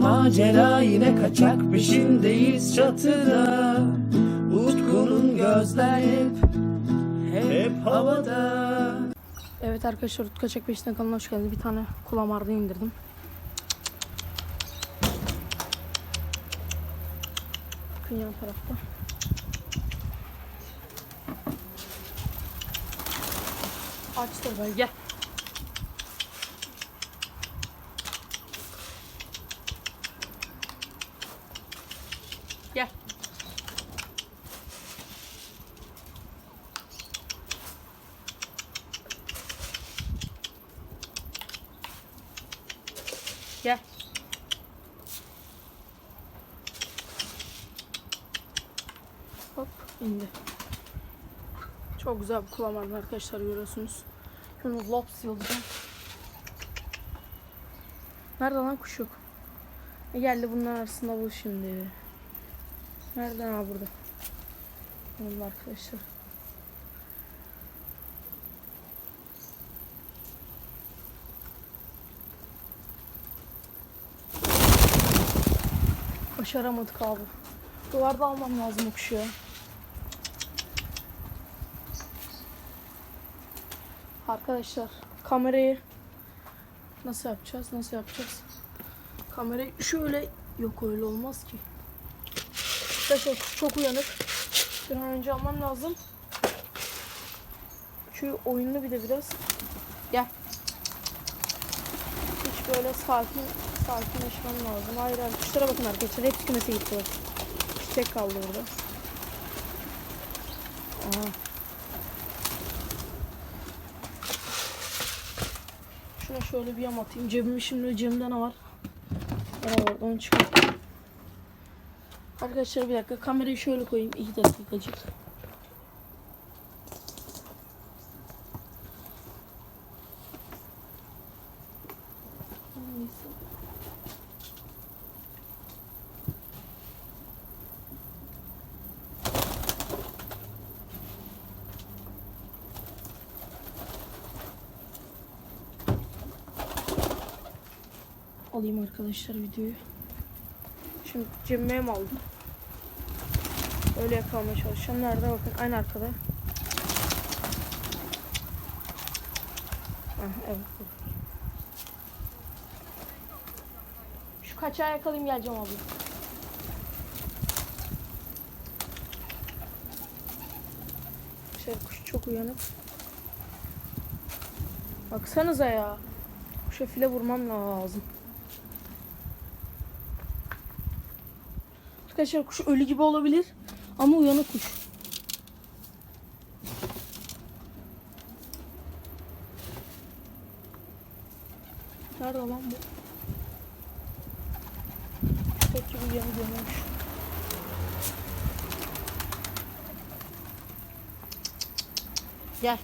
macera yine kaçak peşindeyiz çatıda Utku'nun gözler hep hep havada Evet arkadaşlar Utku Kaçak Peşinden kanalına hoş geldiniz. Bir tane kulamarda indirdim. Bakın yan tarafta. Açtır gel. Gel. Gel. Hop indi. Çok güzel bir kulağım arkadaşlar görüyorsunuz. Şunu lops yollayacağım. Nerede lan kuş yok? E geldi bunların arasında bul şimdi. Nereden ha burada? Bunun arkadaşlar. Başaramadık abi. Duvarda almam lazım o kuşu. Arkadaşlar kamerayı nasıl yapacağız? Nasıl yapacağız? Kamerayı şöyle yok öyle olmaz ki. Arkadaşlar kuş çok uyanık. Bir an önce almam lazım. Çünkü oyunlu bir de biraz. Gel. Böyle sakin sakinleşmem lazım. Hayır hayır. Kuşlara bakın arkadaşlar. Hepsi kümese gitti. Kuş tek kaldı burada. Aha. Şuna şöyle bir yam atayım. Cebimi şimdi cebimde ne var? Var onu çıkartayım. Arkadaşlar bir dakika kamerayı şöyle koyayım. İki dakikacık. Alayım arkadaşlar videoyu. Şimdi cebime mi aldım? Öyle yakalamaya çalışacağım. Nerede bakın aynı arkada. Ah, evet. Şu kaçağı yakalayayım geleceğim abla. Şey kuş çok uyanık. Baksanıza ya. Kuşa file vurmam lazım. Arkadaşlar kuş ölü gibi olabilir ama uyanık kuş. Nerede lan bu? Tek gibi uyanık uyanmış. Gel.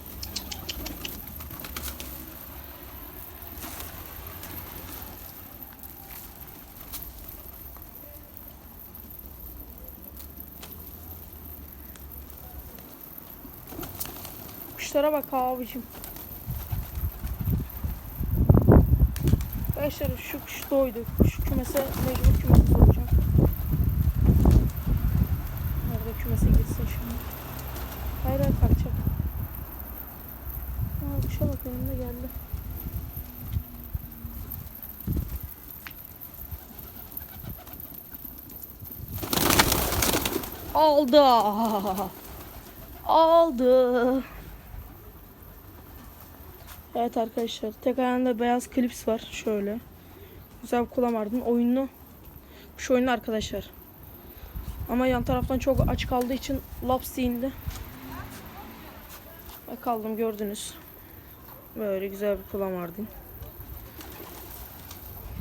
Kuşlara bak abicim. Arkadaşlar şu kuş doydu. Şu kümese mecbur kümese soracağım. Nerede kümese gitsin şimdi. Hayır hayır kalkacak. Aa kuşa bak önümde geldi. Aldı. Aldı. Evet arkadaşlar tek ayağında beyaz klips var şöyle. Güzel bir kulamardın. Oyunlu. Şu oyunlu arkadaşlar. Ama yan taraftan çok aç kaldığı için laps. Ve kaldım gördünüz. Böyle güzel bir kulamardın.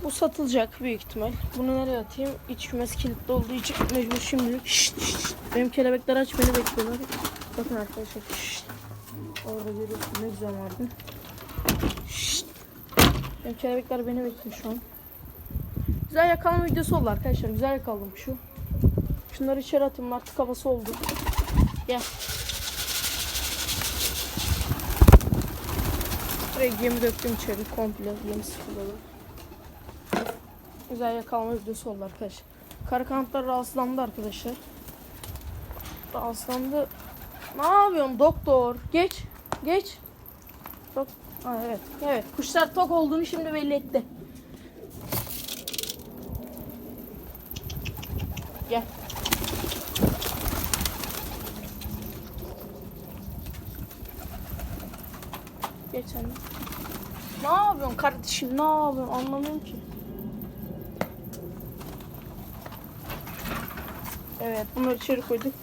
Bu satılacak büyük ihtimal. Bunu nereye atayım? İç kümes kilitli olduğu için mecbur şimdilik. Şşt, şşt. Benim kelebekler aç beni bekliyorlar. Bakın arkadaşlar. Şşt. Orada görüyorsun ne güzel vardı. Şşt. Benim kelebekler beni bekliyor şu an. Güzel yakalama videosu oldu arkadaşlar. Güzel yakaladım şu. Şunları içeri atayım artık havası oldu. Gel. Buraya gemi döktüm içeri komple yemi sıfırladım. Güzel yakalama videosu oldu arkadaşlar. Kara kanatlar rahatsızlandı arkadaşlar. Rahatsızlandı. Ne yapıyorsun doktor? Geç. Geç. Ha, evet. Evet. Kuşlar tok olduğunu şimdi belli etti. Gel. Geç de. Ne yapıyorsun kardeşim? Ne yapıyorsun? Anlamıyorum ki. Evet, bunları içeri koyduk.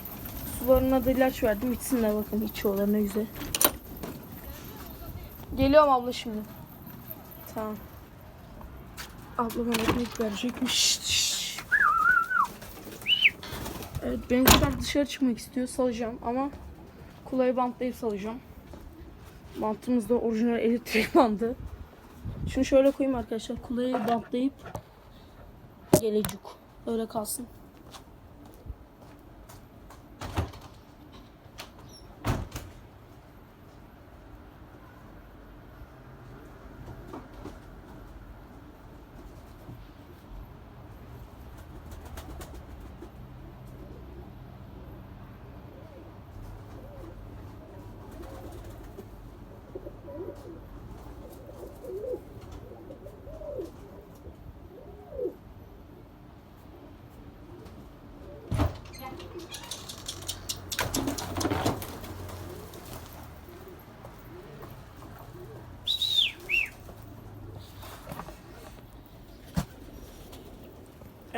Sularına da ilaç verdim. İçsinler bakın içiyorlar ne güzel. Geliyorum abla şimdi. Tamam. Abla bana ekmek verecekmiş. Evet, benim kuşlar dışarı çıkmak istiyor. Salacağım ama kulayı bantlayıp salacağım. Bantımız da orijinal elektrik bandı. Şunu şöyle koyayım arkadaşlar. Kulayı bantlayıp gelecek. Öyle kalsın.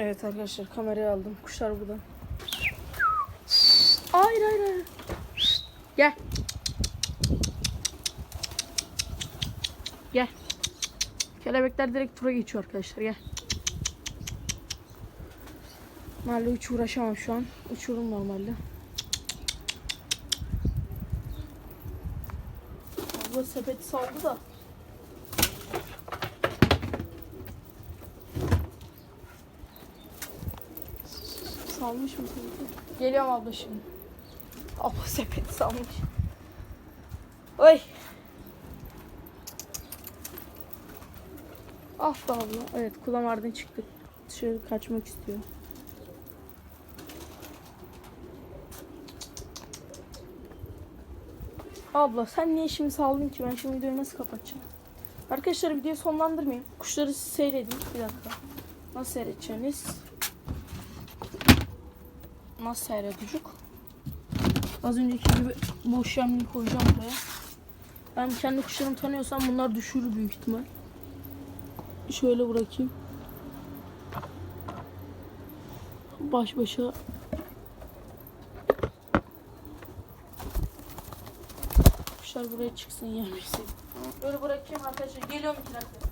Evet arkadaşlar kamerayı aldım. Kuşlar burada. Hayır hayır hayır. Gel. Gel. Kelebekler direkt tura geçiyor arkadaşlar gel. Normalde hiç uğraşamam şu an. Uçurum normalde. Abla sepeti saldı da. Salmış mı sepeti? Geliyorum abla şimdi. Abla sepeti salmış. Oy. Ah be abla. Evet kulamardan çıktı. Dışarı kaçmak istiyor. Abla sen niye şimdi saldın ki? Ben şimdi videoyu nasıl kapatacağım? Arkadaşlar videoyu sonlandırmayayım. Kuşları seyredin. Bir dakika. Nasıl seyredeceğiniz? Nasıl seyredecek? Az önceki gibi boş yemliği koyacağım buraya. Ben kendi kuşlarımı tanıyorsam bunlar düşürür büyük ihtimal. Şöyle bırakayım. Baş başa Kuşlar buraya çıksın yemesin. Böyle bırakayım arkadaşlar. Geliyorum iki dakika.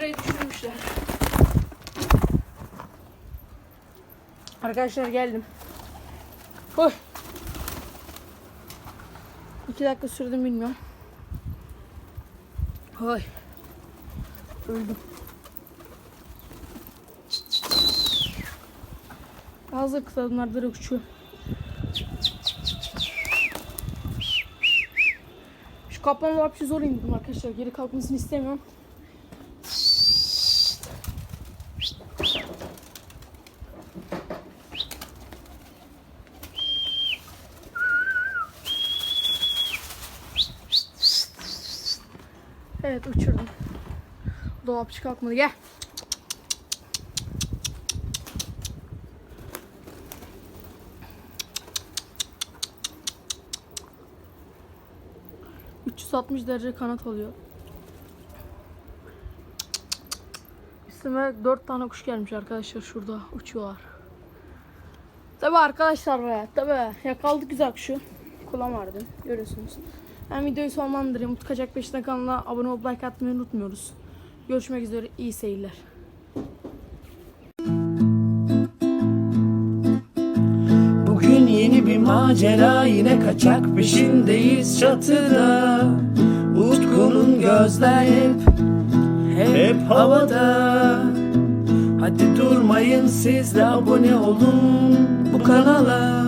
oraya düşürmüşler. Arkadaşlar geldim. Oy. İki dakika sürdüm bilmiyorum. Oy. Öldüm. Bazı kıtadımlar direkt uçuyor. Şu kaplan var bir şey zor indim arkadaşlar. Geri kalkmasını istemiyorum. Dolapçı kalkmadı. Gel. ...360 derece kanat oluyor. Üstüme 4 tane kuş gelmiş arkadaşlar şurada uçuyorlar. Tabi arkadaşlar be tabi yakaladık güzel kuşu. Kulağım vardı görüyorsunuz. Ben videoyu sonlandırayım. Utkacak 5'ten kanalına abone olup like atmayı unutmuyoruz. Görüşmek üzere iyi seyirler. Bugün yeni bir macera yine kaçak peşindeyiz çatıda. Utku'nun gözler hep hep havada. Hadi durmayın siz de abone olun bu kanala